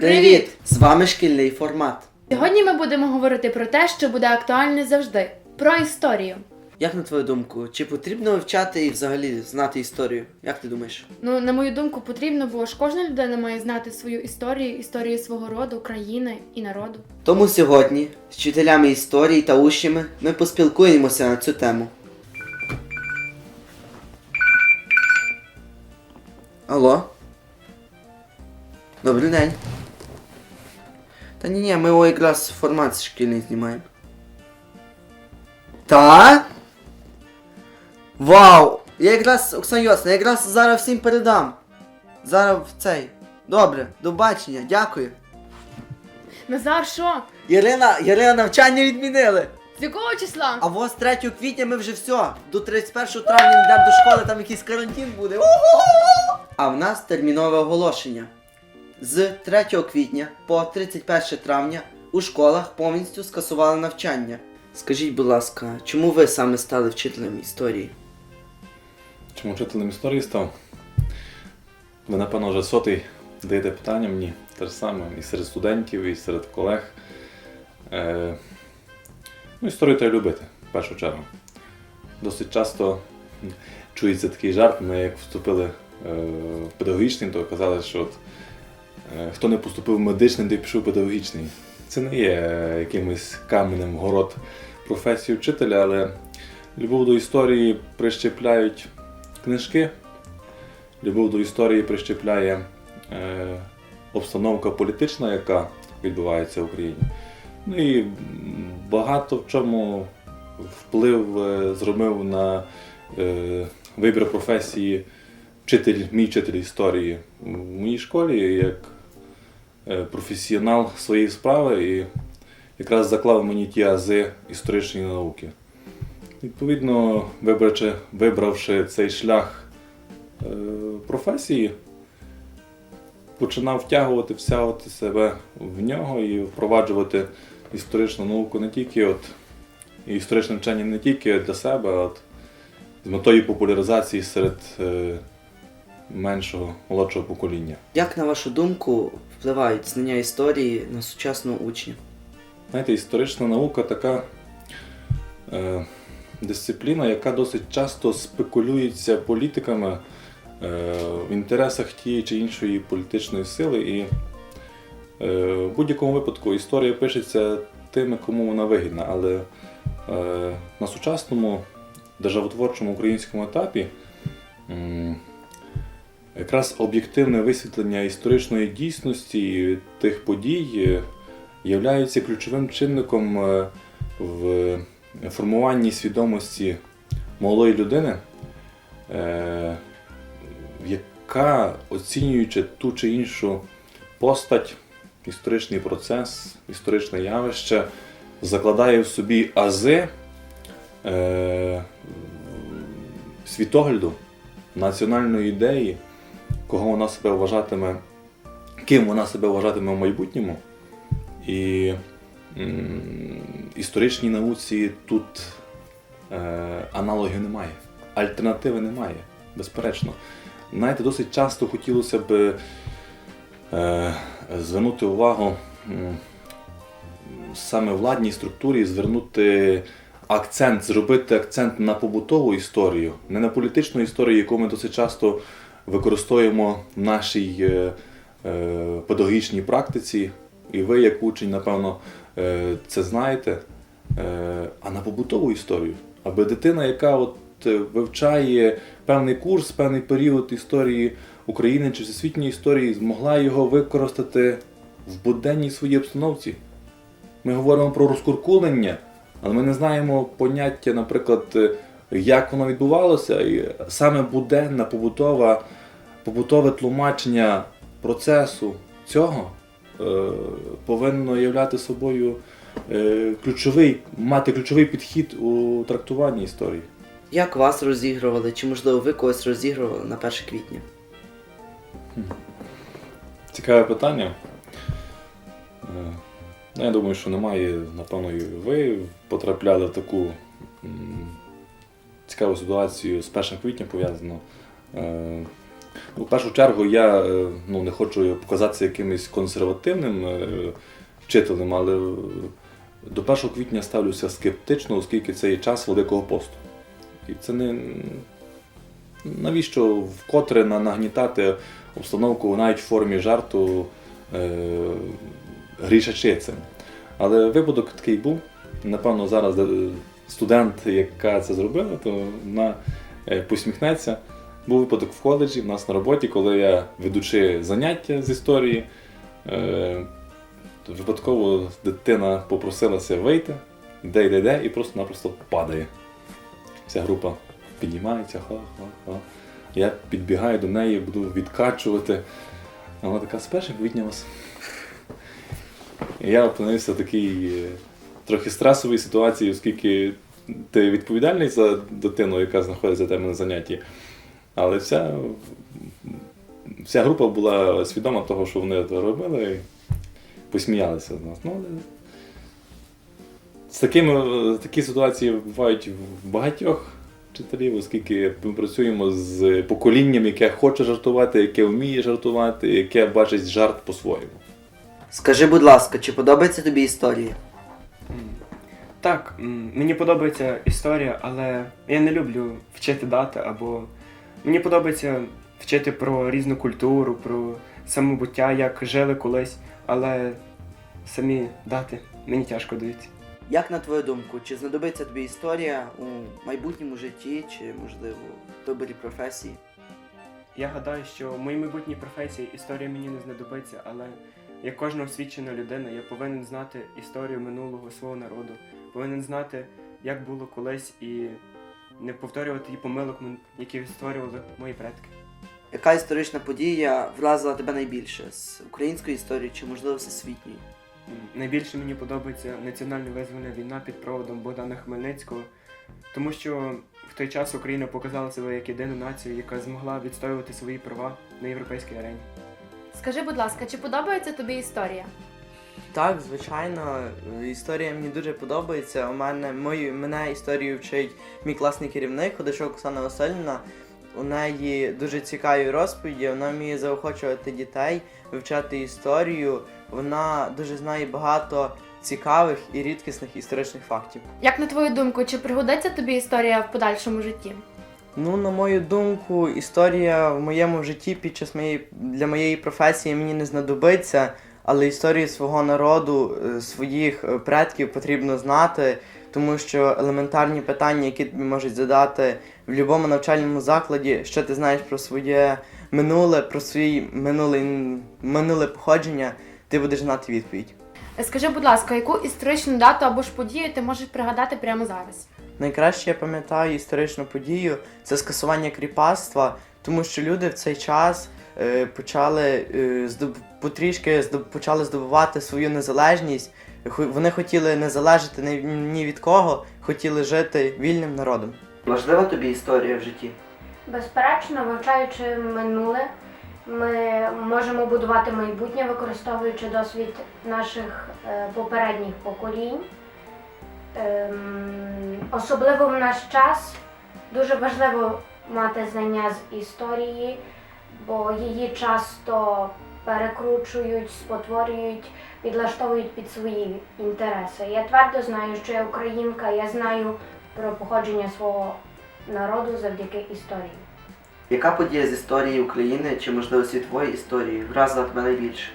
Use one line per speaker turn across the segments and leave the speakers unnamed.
Привіт! З вами шкільний формат.
Сьогодні ми будемо говорити про те, що буде актуальне завжди про історію.
Як на твою думку, чи потрібно вивчати і взагалі знати історію? Як ти думаєш?
Ну, на мою думку, потрібно, бо ж кожна людина має знати свою історію, історію свого роду, країни і народу.
Тому сьогодні з вчителями історії та учнями ми поспілкуємося на цю тему. Алло? Добрий день. Та ні, ні, ми о, якраз формат шкільний знімаємо. Та? Вау! Я якраз, Оксана Йосна, я якраз зараз всім передам. Зараз в цей. Добре, до бачення, дякую.
Назар, що?
Ірина, Ірина, навчання відмінили.
З якого числа?
А ось 3 квітня ми вже все. До 31 травня йдемо до школи, там якийсь карантин буде. А в нас термінове оголошення. З 3 квітня по 31 травня у школах повністю скасували навчання. Скажіть, будь ласка, чому ви саме стали вчителем історії?
Чому вчителем історії став? Ви, напевно, вже сотий даєте питання мені те ж саме і серед студентів, і серед колег. Е, ну, історію треба любити, в першу чергу. Досить часто чується такий жарт. Ми як вступили е, в педагогічний, то казали, що от, хто не поступив в медичний, той пішов педагогічний. Це не є е, якимось каменем город професії вчителя, але любов до історії прищепляють книжки. Любов до історії прищепляє е, обстановка політична, яка відбувається в Україні. Ну і багато в чому вплив е, зробив на е, вибір професії вчитель, мій вчитель історії в моїй школі як е, професіонал своєї справи і якраз заклав мені ті ази історичної науки. Відповідно, вибравши, вибравши цей шлях е, професії, починав втягувати, всягувати себе в нього і впроваджувати історичну науку не тільки от, і історичне вчення не тільки для себе, а от, з метою популяризації серед е, меншого, молодшого покоління.
Як на вашу думку впливають знання історії на сучасного учня?
Знаєте, історична наука така е, дисципліна, яка досить часто спекулюється політиками е, в інтересах тієї чи іншої політичної сили. І е, в будь-якому випадку історія пишеться тими, кому вона вигідна. Але е, на сучасному державотворчому українському етапі якраз об'єктивне висвітлення історичної дійсності тих подій. е, являються ключовим чинником е, в формуванні свідомості молодої людини, е, яка, оцінюючи ту чи іншу постать, історичний процес, історичне явище, закладає в собі ази світогляду, національної ідеї, кого вона себе вважатиме, ким вона себе вважатиме в майбутньому. І історичній науці тут е, аналогів немає, альтернативи немає, безперечно. Знаєте, досить часто хотілося б е, звернути увагу саме владній структурі, звернути акцент, зробити акцент на побутову історію, не на політичну історію, яку ми досить часто використовуємо в нашій е, е, педагогічній практиці. І ви, як учень, напевно, е, це знаєте, а на побутову історію. Аби дитина, яка от вивчає певний курс, певний період історії України чи всесвітньої історії, змогла його використати в буденній своїй обстановці. Ми говоримо про розкуркулення, але ми не знаємо поняття, наприклад, як воно відбувалося, і саме буденна побутова, побутове тлумачення процесу цього е, повинно являти собою е, ключовий, мати ключовий підхід у трактуванні історії.
Як вас розігрували, чи можливо ви когось розігрували на 1 квітня?
Цікаве питання. Е, ну, Я думаю, що немає, напевно, і ви потрапляли в таку цікаву ситуацію з 1 квітня пов'язану. У першу чергу я е, ну, не хочу показатися якимось консервативним е, вчителем, але до 1 квітня ставлюся скептично, оскільки це є час Великого посту. І це не навіщо вкотре нагнітати обстановку навіть в формі жарту е, грішачицем. Але випадок такий був. Напевно, зараз студент, яка це зробила, то вона посміхнеться. Був випадок в коледжі, в нас на роботі, коли я ведучи заняття з історії, е, випадково дитина попросилася вийти, де йде, йде, і просто-напросто падає. Вся група піднімається, ха-ха-ха. Я підбігаю до неї, буду відкачувати. Вона така, 1 квітня вас. Я опинився в такій е, трохи стресовій ситуації, оскільки ти відповідальний за дитину, яка знаходиться за тебе на занятті. Але вся, вся група була свідома того, що вони це робили, і посміялися з нас. Ну, але з такими, такі ситуації бувають в багатьох вчителів, оскільки ми працюємо з поколінням, яке хоче жартувати, яке вміє жартувати, яке бачить жарт по-своєму.
Скажи, будь ласка, чи подобається тобі історія?
Так, мені подобається історія, але я не люблю вчити дати або. Мені подобається вчити про різну культуру, про самобуття, як жили колись, але самі дати мені тяжко даються.
Як на твою думку, чи знадобиться тобі історія у майбутньому житті, чи можливо в виборі професії?
Я гадаю, що в моїй майбутній професії історія мені не знадобиться, але як кожна освічена людина, я повинен знати історію минулого свого народу, повинен знати, як було колись, і не повторювати ті помилок, які створювали мої предки.
Яка історична подія вразила тебе найбільше з української історії чи можливо всесвітньої?
Найбільше мені подобається національна визвольна війна під проводом Богдана Хмельницького, тому що в той час Україна показала себе як єдину націю, яка змогла відстоювати свої права на європейській арені.
Скажи, будь ласка, чи подобається тобі історія?
Так, звичайно, історія мені дуже подобається. У мене мою мене історію вчить мій класний керівник Ходишок Оксана Васильівна. У неї дуже цікаві розповіді, вона вміє заохочувати дітей, вивчати історію. Вона дуже знає багато цікавих і рідкісних історичних фактів.
Як на твою думку, чи пригодиться тобі історія в подальшому житті?
Ну, на мою думку, історія в моєму житті під час моєї для моєї професії мені не знадобиться, але історію свого народу, е, своїх е, предків потрібно знати, тому що елементарні питання, які тобі можуть задати в будь-якому навчальному закладі, що ти знаєш про своє минуле, про свій минуле, минуле походження, ти будеш знати відповідь.
Скажи, будь ласка, яку історичну дату або ж подію ти можеш пригадати прямо зараз?
Найкраще я пам'ятаю історичну подію це скасування кріпацтва, тому що люди в цей час е, почали е, здоб... потрішки здоб... почали здобувати свою незалежність. Вони хотіли не залежати ні, ні від кого, хотіли жити вільним народом.
Важлива тобі історія в житті?
Безперечно, вивчаючи минуле, ми можемо будувати майбутнє, використовуючи досвід наших е, попередніх поколінь. Ем, особливо в наш час дуже важливо мати знання з історії, бо її часто перекручують, спотворюють, підлаштовують під свої інтереси. Я твердо знаю, що я українка, я знаю про походження свого народу завдяки історії.
Яка подія з історії України чи можливо світової історії вразила тебе найбільше?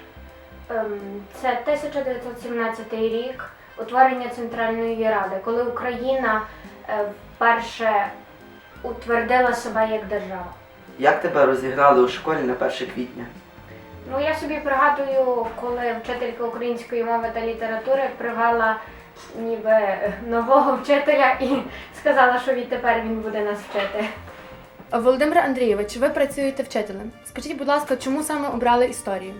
Ем, Це 1917 рік, утворення Центральної Ради, коли Україна е, вперше утвердила себе як держава.
Як тебе розіграли у школі на 1 квітня?
Ну я собі пригадую, коли вчителька української мови та літератури привела ніби е, нового вчителя і сказала, що відтепер він буде нас вчити.
Володимир Андрійович, ви працюєте вчителем. Скажіть, будь ласка, чому саме обрали історію?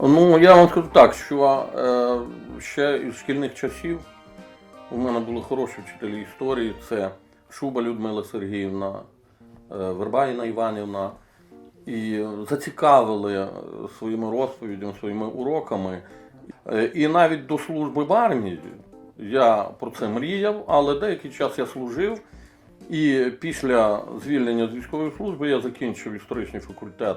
Ну, я вам скажу так, що е, ще із шкільних часів у мене були хороші вчителі історії. Це Шуба Людмила Сергіївна, Вербаїна Іванівна. І зацікавили е, своїми розповідями, своїми уроками. Е, і навіть до служби в армії я про це мріяв, але деякий час я служив. І після звільнення з військової служби я закінчив історичний факультет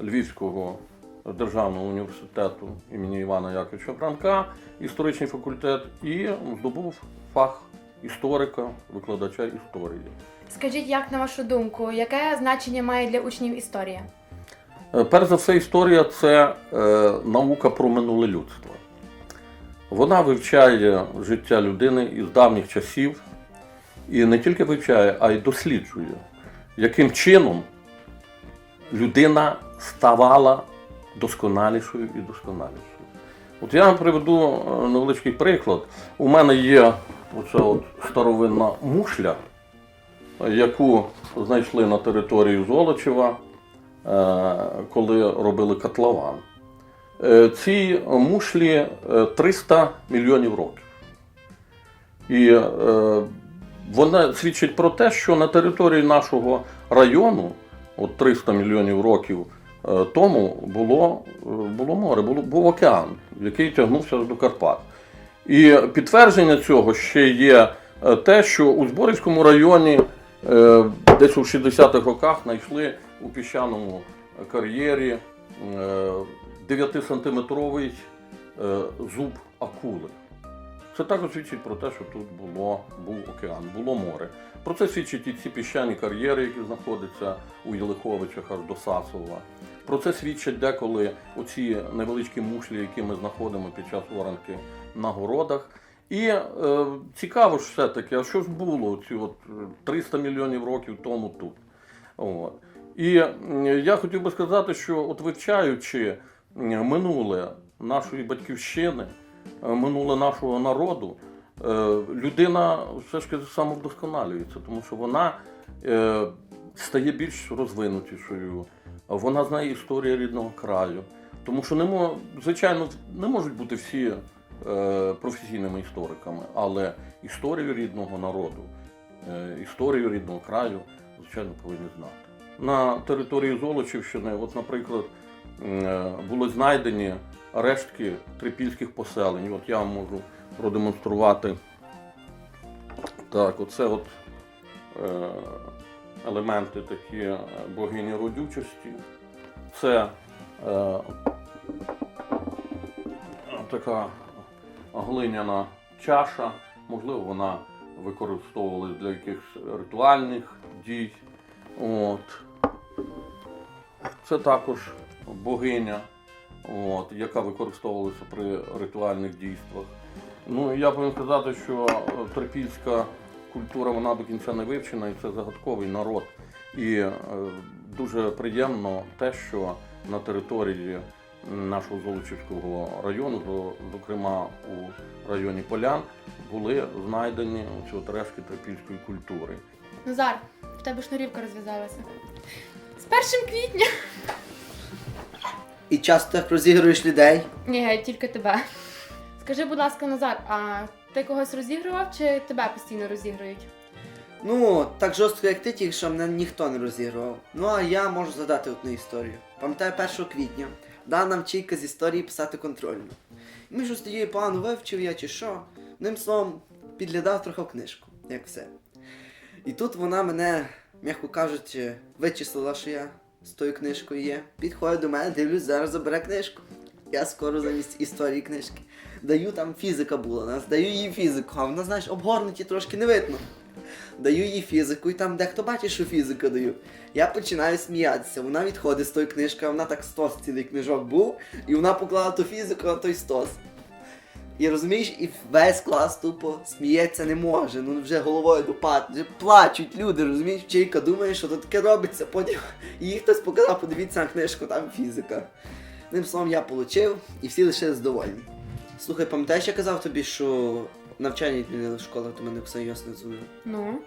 Львівського державного університету імені Івана Яковича Франка, історичний факультет, і здобув фах історика, викладача історії.
Скажіть, як на вашу думку, яке значення має для учнів історія?
Е, Перш за все, історія це е, наука про минуле людство. Вона вивчає життя людини із давніх часів і не тільки вивчає, а й досліджує, яким чином людина ставала досконалішою і досконалішою. От я вам приведу е, невеличкий приклад. У мене є оця от старовинна мушля, яку знайшли на території Золочева, е, коли робили котлован. Е, Цій мушлі е, 300 мільйонів років. І е, вона свідчить про те, що на території нашого району, от 300 мільйонів років е, тому, було, е, було море, було, був океан, який тягнувся до Карпат. І підтвердження цього ще є е, те, що у Зборівському районі е, десь у 60-х роках знайшли у піщаному кар'єрі 9-сантиметровий е, зуб акули. Це також свідчить про те, що тут було, був океан, було море. Про це свідчать і ці піщані кар'єри, які знаходяться у Єлиховичах аж до Сасова. Про це свідчать деколи оці невеличкі мушлі, які ми знаходимо під час оранки на городах. І е, цікаво ж все-таки, а що ж було ці от е, 300 мільйонів років тому тут. От. І я хотів би сказати, що от вивчаючи минуле нашої батьківщини, е, минуле нашого народу, е, людина все ж таки самовдосконалюється, тому що вона е, стає більш розвинутішою, вона знає історію рідного краю. Тому що не мо, звичайно, не можуть бути всі е, професійними істориками, але історію рідного народу, е, історію рідного краю, звичайно, повинні знати. На території Золочівщини, от, наприклад, е, були знайдені рештки трипільських поселень. От я вам можу продемонструвати. Так, оце от е, елементи такі е, богині родючості. Це е, така глиняна чаша, можливо, вона використовувалась для якихось ритуальних дій. От. Це також богиня, от, яка використовувалася при ритуальних дійствах. Ну, я повинен сказати, що е, трипільська культура вона до кінця не вивчена, і це загадковий народ. І е, дуже приємно те, що на території нашого Золочівського району, зокрема у районі Полян, були знайдені ці от рештки трипільської культури.
Назар, в тебе шнурівка розв'язалася. З першим квітня.
І часто так розігруєш людей.
Ні, тільки тебе. Скажи, будь ласка, Назар, а ти когось розігрував чи тебе постійно розігрують?
Ну, так жорстко, як ти, тільки що мене ніхто не розігрував. Ну а я можу згадати одну історію. Пам'ятаю 1 квітня, дала нам вчителька з історії писати контрольну. І Ми ж тоді погано вивчив я чи що. Ним словом, підглядав трохи книжку, як все. І тут вона мене, м'яко кажучи, вичислила, що я з тою книжкою є. Підходить до мене, дивлюсь, зараз забере книжку. Я скоро замість історії книжки. Даю там фізика була, нас даю їй фізику, а вона, знаєш, обгорнуті трошки не видно. Даю їй фізику, і там дехто бачить, що фізика даю. Я починаю сміятися. Вона відходить з тої книжки, вона так стос цілий книжок був, і вона поклала ту фізику на той стос. І розумієш, і весь клас тупо сміється не може. Ну вже головою допад, вже плачуть люди, розумієш, вчителька думає, що тут таке робиться, потім їй хтось показав, подивіться на книжку, там фізика. Ним словом, я получив, і всі лише задовольні. Слухай, пам'ятаєш, я казав тобі, що навчання відмінили в школах, то мене все ясно дзвонив.
Ну.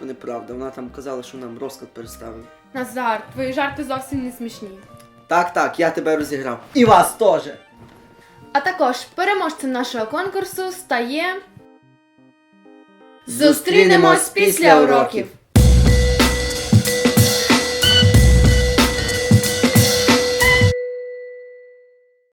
То неправда, вона там казала, що нам розклад переставив.
Назар, твої жарти зовсім не смішні.
Так, так, я тебе розіграв. І вас теж.
А також переможцем нашого конкурсу стає.
Зустрінемось після уроків.